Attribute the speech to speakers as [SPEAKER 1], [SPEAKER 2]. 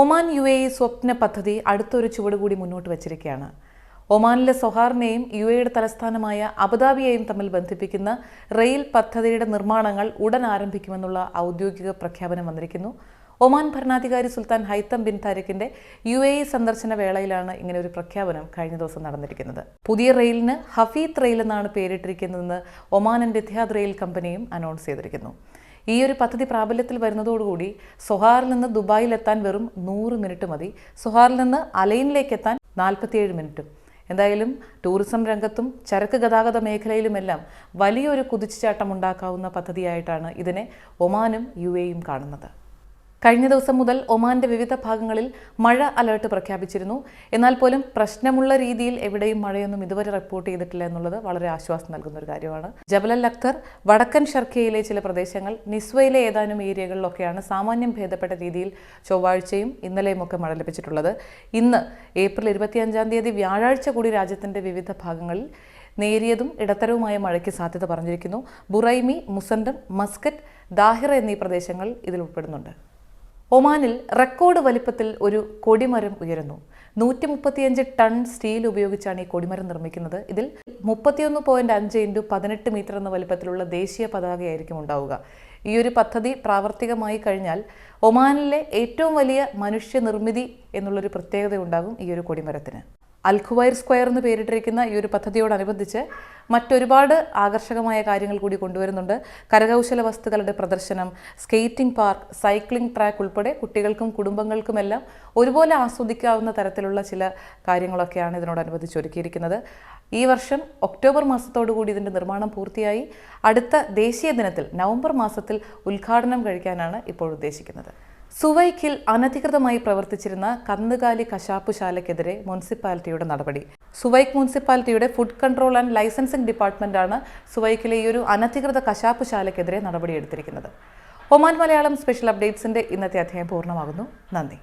[SPEAKER 1] Oman U A E സ്വപ്ന പദ്ധതി അടുത്തൊരു ചുവട് കൂടി മുന്നോട്ട് വച്ചിരിക്കുകയാണ്. ഒമാനിലെ സൊഹാറിനെയും യു എയുടെ തലസ്ഥാനമായ അബുദാബിയെയും തമ്മിൽ ബന്ധിപ്പിക്കുന്ന റെയിൽ പദ്ധതിയുടെ നിർമ്മാണങ്ങൾ ഉടൻ ആരംഭിക്കുമെന്നുള്ള ഔദ്യോഗിക പ്രഖ്യാപനം വന്നിരിക്കുന്നു. ഒമാൻ ഭരണാധികാരി സുൽത്താൻ ഹൈത്തം ബിൻ താരിഖിന്റെ യു എ ഇ സന്ദർശന വേളയിലാണ് ഇങ്ങനെ ഒരു പ്രഖ്യാപനം കഴിഞ്ഞ ദിവസം നടന്നിരിക്കുന്നത്. പുതിയ റെയിലിന് ഹഫീത്ത് റെയിൽ എന്നാണ് പേരിട്ടിരിക്കുന്നതെന്ന് ഒമാൻ ആൻഡ് ഇത്തിഹാദ് റെയിൽ കമ്പനിയും അനൗൺസ് ചെയ്തിരിക്കുന്നു. ഈ ഒരു പദ്ധതി പ്രാബല്യത്തിൽ വരുന്നതോടുകൂടി സൊഹാറിൽ നിന്ന് ദുബായിലെത്താൻ വെറും നൂറ് മിനിറ്റ് മതി. സൊഹാറിൽ നിന്ന് അലൈനിലേക്ക് എത്താൻ നാൽപ്പത്തിയേഴ് മിനിറ്റും. എന്തായാലും ടൂറിസം രംഗത്തും ചരക്ക് ഗതാഗത മേഖലയിലുമെല്ലാം വലിയൊരു കുതിച്ചുചാട്ടം ഉണ്ടാക്കാവുന്ന പദ്ധതിയായിട്ടാണ് ഇതിനെ ഒമാനും യു എയും കാണുന്നത്. കഴിഞ്ഞ ദിവസം മുതൽ ഒമാന്റെ വിവിധ ഭാഗങ്ങളിൽ മഴ അലർട്ട് പ്രഖ്യാപിച്ചിരുന്നു. എന്നാൽ പോലും പ്രശ്നമുള്ള രീതിയിൽ എവിടെയും മഴയൊന്നും ഇതുവരെ റിപ്പോർട്ട് ചെയ്തിട്ടില്ല എന്നുള്ളത് വളരെ ആശ്വാസം നൽകുന്ന ഒരു കാര്യമാണ്. ജബലൽ അക്തർ വടക്കൻ ഷർക്കയിലെ ചില പ്രദേശങ്ങൾ നിസ്വയിലെ ഏതാനും ഏരിയകളിലൊക്കെയാണ് സാമാന്യം ഭേദപ്പെട്ട രീതിയിൽ ചൊവ്വാഴ്ചയും ഇന്നലെയുമൊക്കെ മഴ ലഭിച്ചിട്ടുള്ളത്. ഇന്ന് ഏപ്രിൽ ഇരുപത്തിയഞ്ചാം തീയതി വ്യാഴാഴ്ച കൂടി രാജ്യത്തിന്റെ വിവിധ ഭാഗങ്ങളിൽ നേരിയതും ഇടത്തരവുമായ മഴയ്ക്ക് സാധ്യത പറഞ്ഞിരിക്കുന്നു. ബുറൈമി മുസണ്ടം മസ്കറ്റ് ദാഹിറ എന്നീ പ്രദേശങ്ങൾ ഇതിൽ ഉൾപ്പെടുന്നുണ്ട്. ഒമാനിൽ റെക്കോർഡ് വലിപ്പത്തിൽ ഒരു കൊടിമരം ഉയരുന്നു. നൂറ്റി മുപ്പത്തിയഞ്ച് ടൺ സ്റ്റീൽ ഉപയോഗിച്ചാണ് ഈ കൊടിമരം നിർമ്മിക്കുന്നത്. ഇതിൽ മുപ്പത്തിയൊന്ന് പോയിന്റ് അഞ്ച് ഇന്റു പതിനെട്ട് മീറ്റർ എന്ന വലിപ്പത്തിലുള്ള ദേശീയ പതാകയായിരിക്കും ഉണ്ടാവുക. ഈ ഒരു പദ്ധതി പ്രാവർത്തികമായി കഴിഞ്ഞാൽ ഒമാനിലെ ഏറ്റവും വലിയ മനുഷ്യനിർമ്മിതി എന്നുള്ളൊരു പ്രത്യേകത ഉണ്ടാകും ഈ ഒരു കൊടിമരത്തിന്. അൽഖുവൈർ സ്ക്വയർ എന്ന് പേരിട്ടിരിക്കുന്ന ഈ ഒരു പദ്ധതിയോടനുബന്ധിച്ച് മറ്റൊരുപാട് ആകർഷകമായ കാര്യങ്ങൾ കൂടി കൊണ്ടുവരുന്നുണ്ട്. കരകൗശല വസ്തുക്കളുടെ പ്രദർശനം സ്കേറ്റിംഗ് പാർക്ക് സൈക്ലിംഗ് ട്രാക്ക് ഉൾപ്പെടെ കുട്ടികൾക്കും കുടുംബങ്ങൾക്കുമെല്ലാം ഒരുപോലെ ആസ്വദിക്കാവുന്ന തരത്തിലുള്ള ചില കാര്യങ്ങളൊക്കെയാണ് ഇതിനോടനുബന്ധിച്ച് ഒരുക്കിയിരിക്കുന്നത്. ഈ വർഷം ഒക്ടോബർ കൂടി ഇതിന്റെ നിർമ്മാണം പൂർത്തിയായി. അടുത്ത ദേശീയ ദിനത്തിൽ നവംബർ മാസത്തിൽ ഉദ്ഘാടനം കഴിക്കാനാണ് ഇപ്പോൾ ഉദ്ദേശിക്കുന്നത്. സുവൈക്കിൽ അനധികൃതമായി പ്രവർത്തിച്ചിരുന്ന കന്നുകാലി കശാപ്പുശാലയ്ക്കെതിരെ മുനിസിപ്പാലിറ്റിയുടെ നടപടി. സുവൈക്ക് മുനിസിപ്പാലിറ്റിയുടെ ഫുഡ് കൺട്രോൾ ആൻഡ് ലൈസൻസിംഗ് ഡിപ്പാർട്ട്മെന്റാണ് സുവൈക്കിലെ ഈ ഒരു അനധികൃത കശാപ്പുശാലയ്ക്കെതിരെ നടപടിയെടുത്തിരിക്കുന്നത്. ഒമാൻ മലയാളം സ്പെഷ്യൽ അപ്ഡേറ്റ്സിന്റെ ഇന്നത്തെ അധ്യായം പൂർണമാകുന്നു. നന്ദി.